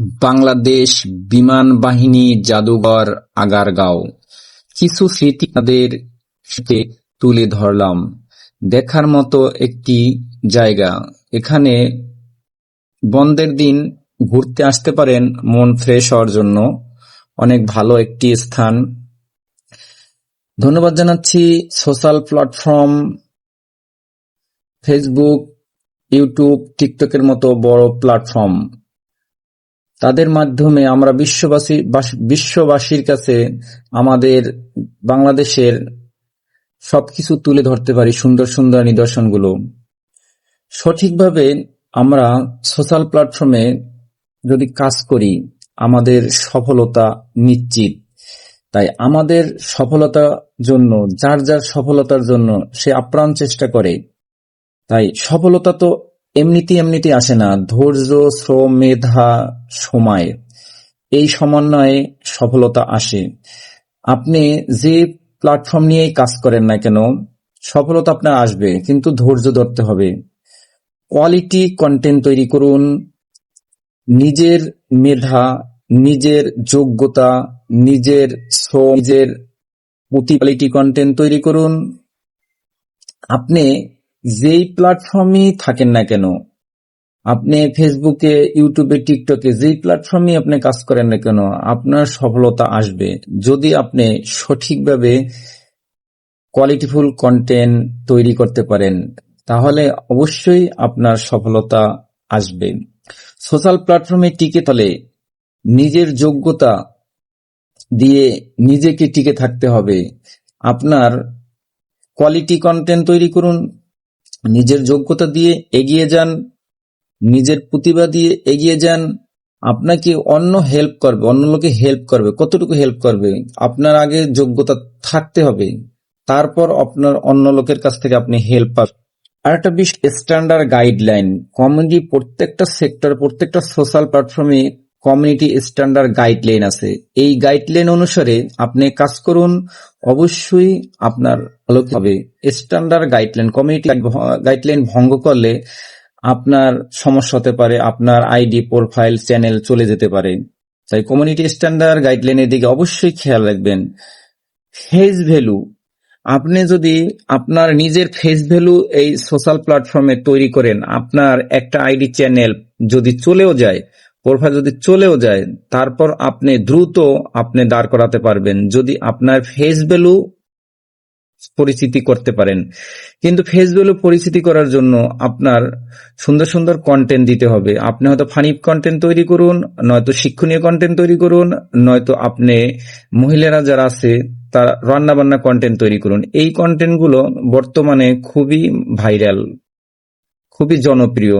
বাংলাদেশ বিমান বাহিনী জাদুঘর আগারগাঁও। কিছু স্মৃতি তাদের সাথে তুলে ধরলাম। দেখার মতো একটি জায়গা। এখানে বন্ধের দিন ঘুরতে আসতে পারেন, মন ফ্রেশ হওয়ার জন্য। অনেক ভালো একটি স্থান। ধন্যবাদ জানাচ্ছি সোশ্যাল প্ল্যাটফর্ম, ফেসবুক, ইউটিউব, টিকটকের মতো বড় প্ল্যাটফর্ম। তাদের মাধ্যমে আমরা বিশ্ববাসী, বাস- বিশ্ববাসীর কাছে আমাদের বাংলাদেশের সবকিছু তুলে ধরতে পারি সুন্দর সুন্দর নিদর্শনগুলো। সঠিকভাবে আমরা সোশ্যাল প্ল্যাটফর্মে যদি কাজ করি, আমাদের সফলতা নিশ্চিত। তাই আমাদের সফলতার জন্য, যার যার সফলতার জন্য সে আপ্রাণ চেষ্টা করে, তাই সফলতা তো এমনিতে এমনিতে আসে না। ধৈর্য, শ্রম, মেধা, সময়, এই সমন্বয়ে সফলতা আসে। আপনি যে প্ল্যাটফর্ম নিয়েই কাজ করেন না কেন, সফলতা আপনার আসবে, কিন্তু ধৈর্য ধরতে হবে। কোয়ালিটি কন্টেন্ট তৈরি করুন। নিজের মেধা, নিজের যোগ্যতা, নিজের শ্রম, নিজের প্রতি কোয়ালিটি কন্টেন্ট তৈরি করুন। আপনি যেই প্ল্যাটফর্মে থাকেন না কেন, আপনি ফেসবুকে ইউটিউবে টিকটকে যেই প্ল্যাটফর্মে আপনি কাজ করেন না কেন, আপনার সফলতা আসবে। যদি আপনি সঠিকভাবে কোয়ালিটিফুল কন্টেন্ট তৈরি করতে পারেন, তাহলে অবশ্যই আপনার সফলতা আসবে। সোশ্যাল প্ল্যাটফর্মে টিকে তলে নিজের যোগ্যতা দিয়ে নিজেকে টিকে থাকতে হবে। আপনার কোয়ালিটি কন্টেন্ট তৈরি করুন নিজের যোগ্যতা দিয়ে এগিয়ে যান, নিজের প্রতিভা দিয়ে এগিয়ে যান, আপনাকে অন্য হেল্প করবে, অন্য লোকে হেল্প করবে, কতটুকু হেল্প করবে? আপনার আগে যোগ্যতা থাকতে হবে, তারপর আপনার অন্য লোকের কাছ থেকে আপনি হেল্প পাবেন। আর একটা বিশ স্ট্যান্ডার্ড গাইডলাইন কমিউনিটি প্রত্যেকটা সেক্টর প্রত্যেকটা সোশ্যাল প্ল্যাটফর্মে কমিউনিটি স্ট্যান্ডার্ড গাইডলাইন আছে। এই গাইডলাইন অনুসারে আপনি কাজ করুন, অবশ্যই আপনার আলোক হবে স্ট্যান্ডার্ড গাইডলাইন কমিউনিটি গাইডলাইন ভঙ্গ করলে আপনার সমস্যা হতে পারে, আপনার আইডি প্রোফাইল চ্যানেল চলে যেতে পারে। তাই কমিউনিটি স্ট্যান্ডার্ড গাইডলাইনের দিকে অবশ্যই খেয়াল রাখবেন। ফেস ভ্যালু আপনি যদি আপনার নিজের ফেস ভ্যালু এই সোশ্যাল প্ল্যাটফর্মে তৈরি করেন, আপনার একটা আইডি চ্যানেল যদি চলেও যায় প্রোফাইল যদি চলেও যায়, তারপর আপনি দ্রুত আপনি দাঁড় করাতে পারবেন। যদি আপনার ফেস ভ্যালু পরিচিতি করতে পারেন। কিন্তু ফেস ভ্যালু পরিচিতি করার জন্য আপনার সুন্দর সুন্দর কন্টেন্ট দিতে হবে। আপনি হয়তো ফানি কন্টেন্ট তৈরি করুন, নয়তো শিক্ষণীয় কন্টেন্ট তৈরি করুন, নয়তো আপনি মহিলারা যারা আছে, তারা রান্না বান্না কন্টেন্ট তৈরি করুন। এই কন্টেন্টগুলো বর্তমানে খুবই ভাইরাল খুবই জনপ্রিয়।